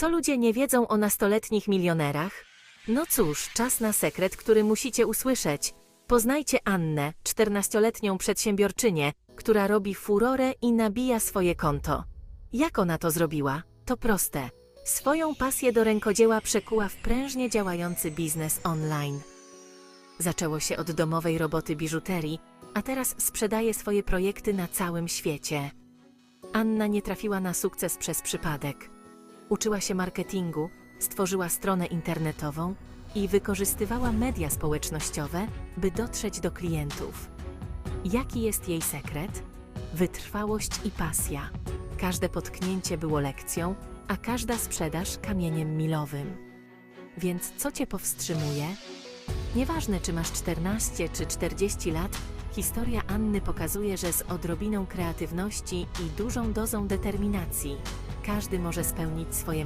Co ludzie nie wiedzą o nastoletnich milionerach? No cóż, czas na sekret, który musicie usłyszeć. Poznajcie Annę, 14-letnią przedsiębiorczynię, która robi furorę i nabija swoje konto. Jak ona to zrobiła? To proste. Swoją pasję do rękodzieła przekuła w prężnie działający biznes online. Zaczęło się od domowej roboty biżuterii, a teraz sprzedaje swoje projekty na całym świecie. Anna nie trafiła na sukces przez przypadek. Uczyła się marketingu, stworzyła stronę internetową i wykorzystywała media społecznościowe, by dotrzeć do klientów. Jaki jest jej sekret? Wytrwałość i pasja. Każde potknięcie było lekcją, a każda sprzedaż kamieniem milowym. Więc co cię powstrzymuje? Nieważne, czy masz 14 czy 40 lat, historia Anny pokazuje, że z odrobiną kreatywności i dużą dozą determinacji każdy może spełnić swoje